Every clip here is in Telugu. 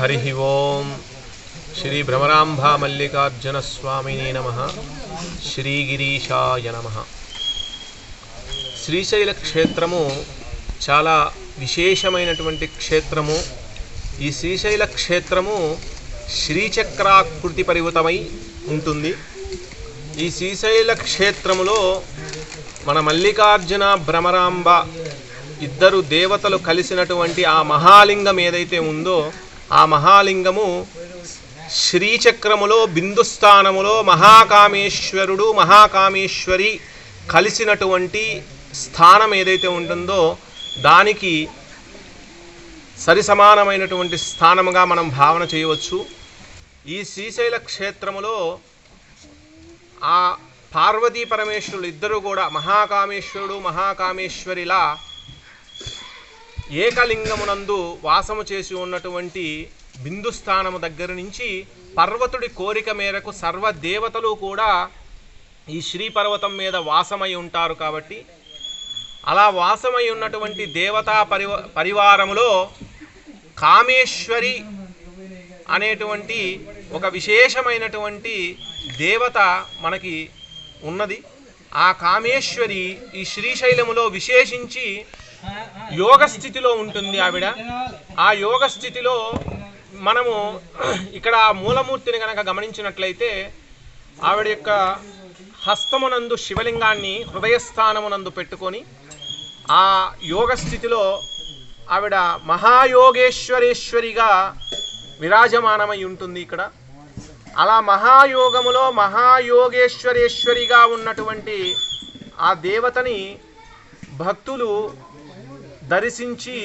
హరి ఓం శ్రీ భ్రమరాంభా మల్లికార్జున నమ శ్రీగిరీషాయ నమ శ్రీశైల క్షేత్రము చాలా విశేషమైనటువంటి క్షేత్రము. ఈ శ్రీశైల క్షేత్రము శ్రీచక్రాకృతి పరివృతమై ఉంటుంది. ఈ శ్రీశైల క్షేత్రములో మన మల్లికార్జున భ్రమరాంబ ఇద్దరు దేవతలు కలిసినటువంటి ఆ మహాలింగం ఏదైతే ఉందో ఆ మహాలింగము శ్రీచక్రములో బిందుస్థానములో మహాకామేశ్వరుడు మహాకామేశ్వరి కలిసినటువంటి స్థానం ఏదైతే ఉంటుందో దానికి సరి సమానమైనటువంటి స్థానముగా మనం భావన చేయవచ్చు. ఈ శ్రీశైల క్షేత్రములో ఆ పార్వతీ పరమేశ్వరులు ఇద్దరు కూడా మహాకామేశ్వరుడు మహాకామేశ్వరిలా ఏకలింగమునందు వాసము చేసి ఉన్నటువంటి బిందుస్థానము దగ్గర నుంచి పర్వతుడి కోరిక మేరకు సర్వ దేవతలు కూడా ఈ శ్రీ పర్వతం మీద వాసమై ఉంటారు కాబట్టి అలా వాసమై ఉన్నటువంటి దేవతా పరివ పరివారములో కామేశ్వరి అనేటువంటి ఒక విశేషమైనటువంటి దేవత మనకి ఉన్నది. ఆ కామేశ్వరి ఈ శ్రీశైలములో విశేషించి యోగ స్థితిలో ఉంటుంది ఆవిడ. ఆ యోగ స్థితిలో మనము ఇక్కడ మూలమూర్తిని కనుక గమనించినట్లయితే ఆవిడ యొక్క హస్తమునందు శివలింగాన్ని హృదయస్థానమునందు పెట్టుకొని ఆ యోగ స్థితిలో ఆవిడ మహాయోగేశ్వరేశ్వరిగా విరాజమానమై ఉంటుంది ఇక్కడ. అలా మహాయోగములో మహాయోగేశ్వరేశ్వరిగా ఉన్నటువంటి ఆ దేవతని భక్తులు దర్శించి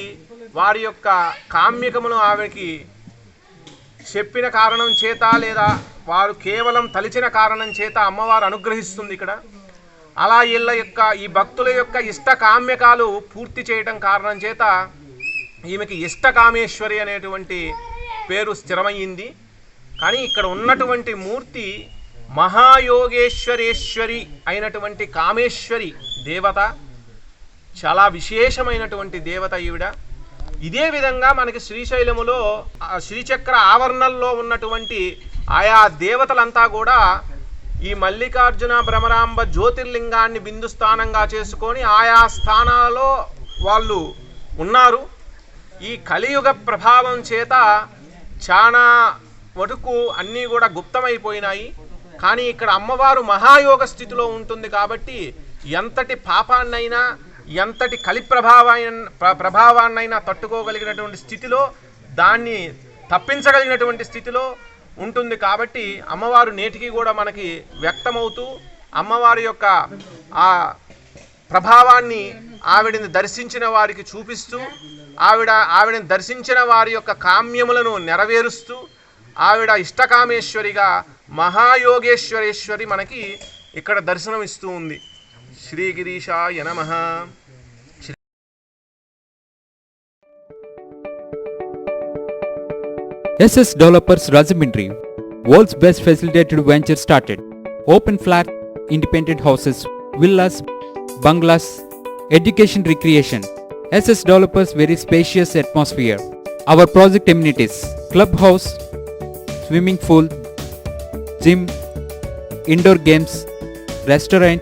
వారి యొక్క కామ్యకమును ఆమెకి చెప్పిన కారణం చేత లేదా వారు కేవలం తలిచిన కారణం చేత అమ్మవారు అనుగ్రహిస్తుంది ఇక్కడ. అలా వీళ్ళ యొక్క ఈ భక్తుల యొక్క ఇష్ట కామ్యకాలు పూర్తి చేయటం కారణం చేత ఈమెకి ఇష్టకామేశ్వరి అనేటువంటి పేరు స్థిరమయ్యింది. కానీ ఇక్కడ ఉన్నటువంటి మూర్తి మహాయోగేశ్వరేశ్వరి అయినటువంటి కామేశ్వరి దేవత. చాలా విశేషమైనటువంటి దేవత ఈవిడ. ఇదే విధంగా మనకి శ్రీశైలములో శ్రీచక్ర ఆవరణల్లో ఉన్నటువంటి ఆయా దేవతలంతా కూడా ఈ మల్లికార్జున భ్రమరాంబ జ్యోతిర్లింగాన్ని బిందు స్థానంగా చేసుకొని ఆయా స్థానాలలో వాళ్ళు ఉన్నారు. ఈ కలియుగ ప్రభావం చేత చాలా వటుకు అన్నీ కూడా గుప్తమైపోయినాయి. కానీ ఇక్కడ అమ్మవారు మహాయోగ స్థితిలో ఉంటుంది కాబట్టి ఎంతటి పాపాన్నైనా ఎంతటి కలి ప్రభావాన్ని ప్రభావాన్నైనా తట్టుకోగలిగినటువంటి స్థితిలో దాన్ని తప్పించగలిగినటువంటి స్థితిలో ఉంటుంది కాబట్టి అమ్మవారు నేటికి కూడా మనకి వ్యక్తమవుతూ అమ్మవారి యొక్క ఆ ప్రభావాన్ని ఆవిడని దర్శించిన వారికి చూపిస్తూ ఆవిడ ఆవిడని దర్శించిన వారి యొక్క కామ్యములను నెరవేరుస్తూ ఆవిడ ఇష్టకామేశ్వరిగా మహాయోగేశ్వరేశ్వరి మనకి ఇక్కడ దర్శనం ఇస్తూ ఉంది. శ్రీగిరీశాయ నమ SS Developers Rajamindri, world's best facilitated venture started. Open flat, independent houses, villas, bungalows, education recreation. SS Developers very spacious atmosphere. Our project amenities, clubhouse, swimming pool, gym, indoor games, restaurant,